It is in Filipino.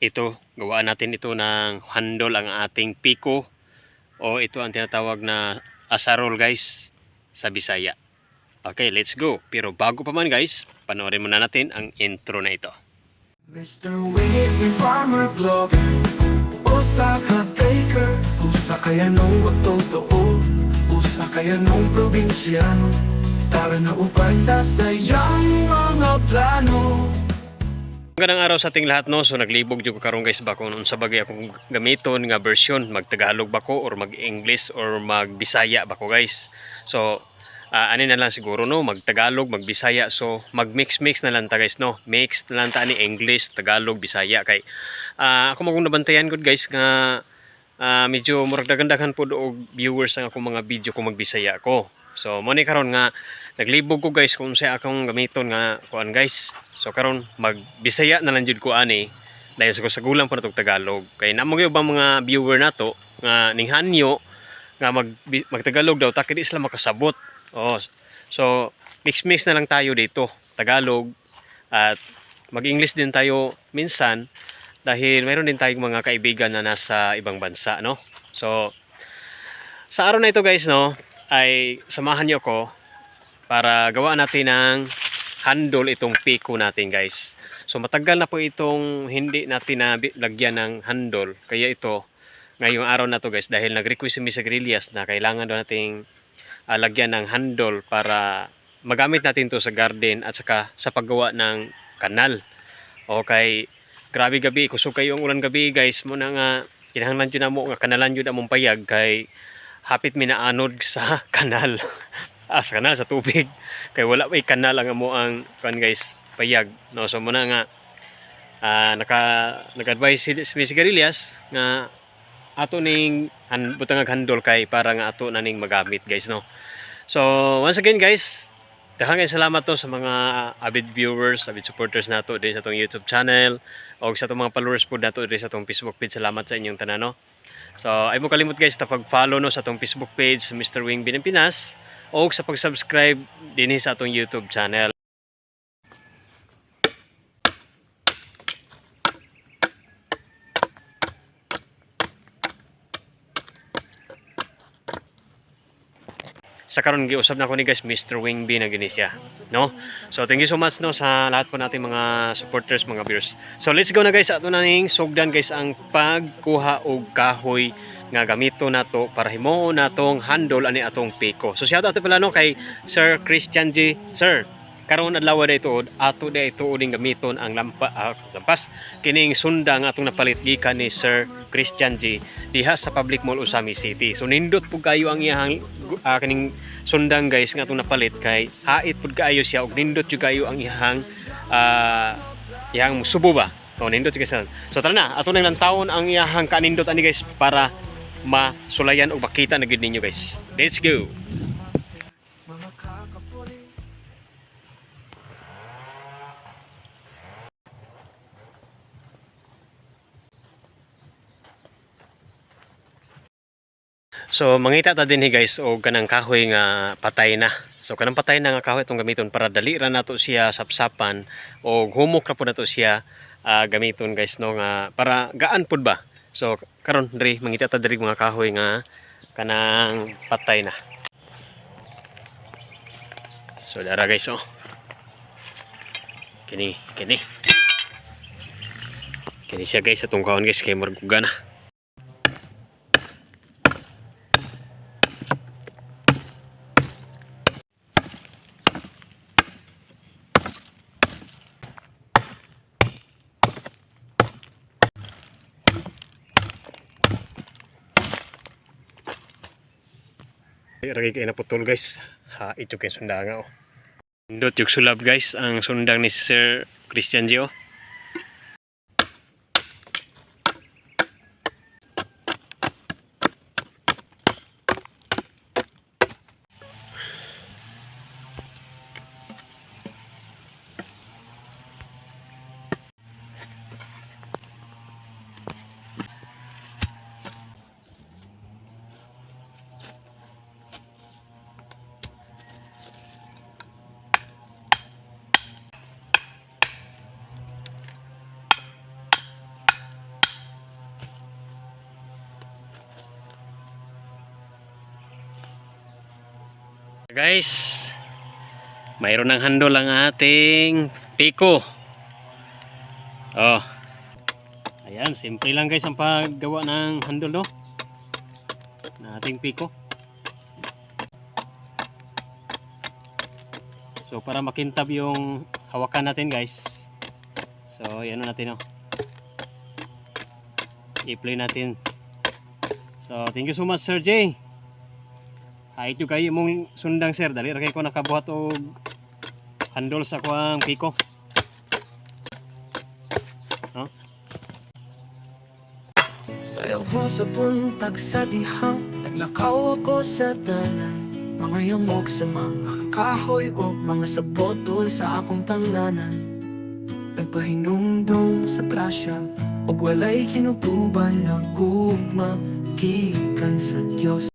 ito, gawaan natin ito ng handle ang ating piko o ito ang tinatawag na asarol guys sa Bisaya. Okay, let's go. Pero bago pa man guys, panoorin muna natin ang intro na ito. Mr. Wingit ni Farmer Blogger Usa ka baker Usa kaya nung magtotoo Usa kaya nung probinsyano Tara na upang ta sa iyang mga plano Magandang araw sa ating lahat no. So naglibog jud ko karon guys ba kung unsa bagay akong gamiton nga version mag-Tagalog ba ko or mag-English or mag-Bisaya ba ko guys. So ah, ano na lang siguro no, mag-Tagalog, mag-Bisaya. So mag-mix-mix na lang ta guys no. Mix na lang ta ni English, Tagalog, Bisaya kay ah, ako magong nabantayan gud guys nga ah, medyo murag daghan po og viewers ang akong mga video kung mag-Bisaya ko. So mo ni karon nga naglibog ko guys kung sa akong gamiton nga kuan guys. So karon magbisaya na lang jud ko ani dahil sa sagulang pa natong Tagalog. Kay namo gyud ba mga viewer nato nga ninghanyo nga mag magtagalog daw takid di sila makasabot. Oh. So mix mix na lang tayo dito. Tagalog at mag-English din tayo minsan dahil mayroon din tayong mga kaibigan na nasa ibang bansa, no? So sa araw na ito guys, no, ay samahan niyo ko para gawa natin ng handle itong piko natin guys. So matagal na po itong hindi natin na lagyan ng handle. Kaya ito, ngayong araw na to guys, dahil nag-request si Miss Grillias na kailangan daw nating ah, lagyan ng handle para magamit natin to sa garden at saka sa paggawa ng kanal. Okay, grabe gabi, kusog kayo ang ulan gabi guys. Mo na nga, kinahanglan yun na mo, nga kanalan yun among payag kay hapit mi naanod sa kanal. ah, sa kanal, sa tubig. Kay wala may kanal ang amo ang kan guys, payag. No, so muna nga ah, naka nag-advise si, si Miss Garillas nga ato ning han, butang handle kay para nga ato na ning magamit guys no. So once again guys, daghang salamat to sa mga avid viewers, avid supporters nato din sa tong YouTube channel o sa tong mga followers po nato din sa tong Facebook page. Salamat sa inyong tanan no. So ay mo kalimot guys ta pag-follow no sa tong Facebook page Mr. Wing Binampinas o sa pag-subscribe din sa atong YouTube channel. Sa karon giusab na ko ni guys Mr. Wing B na gini siya no? So thank you so much no sa lahat po nating mga supporters mga viewers. So let's go na guys ato na ning sugdan guys ang pagkuha og kahoy nga gamito nato para himuon natong handle ani atong piko. So shout out pala no kay Sir Christian G. Sir karon adlaw day tuod ato day tuoding gamiton ang lampa ah, lampas. Kining sundang atong napalit gikan ni Sir Christian G. Diha sa Public Mall Usami City. So nindot pud kayo ang iyang ah, kining sundang guys nga atong napalit kay hait pud kaayo siya ug nindot jud kayo ang iyang ah, iyang subo ba? So nindot guys. So tara na. Ato nang lantawon ang iyang kanindot ani guys para masulayan o makita na gid ninyo guys. Let's go So mangita ta din guys og kanang kahoy nga patay na. So kanang patay na nga kahoy itong gamiton para dali ra nato siya sapsapan o humok ra pud nato siya ah, gamiton guys no nga para gaan pud ba. So karon diri mangita ta diri mga kahoy nga kanang patay na. So dara guys oh. Kini kini. Kini siya guys atong kaon guys kay murag na. Ragi kayo na putol guys. Ha, ito kayo sundanga oh. Indot yung sulab guys. Ang sundang ni Sir Christian Gio. Guys, mayroon ng handle ang ating piko. Oh. Ayan, simple lang guys ang paggawa ng handle no. Na ating piko. So para makintab yung hawakan natin guys. So yan natin oh. I-play natin. So thank you so much Sir J. Kahit yung kayo mong sundang sir, dali ra kay ko nakabuhat og handle sa kuang piko. No? Sayaw ko sa buntag sa dihang Naglakaw ako sa dalan Mga yamok sa mga kahoy O mga sabotol sa akong tanglanan Nagpahinumdum sa prasya O walay kinutuban na gugma Gikan sa Diyos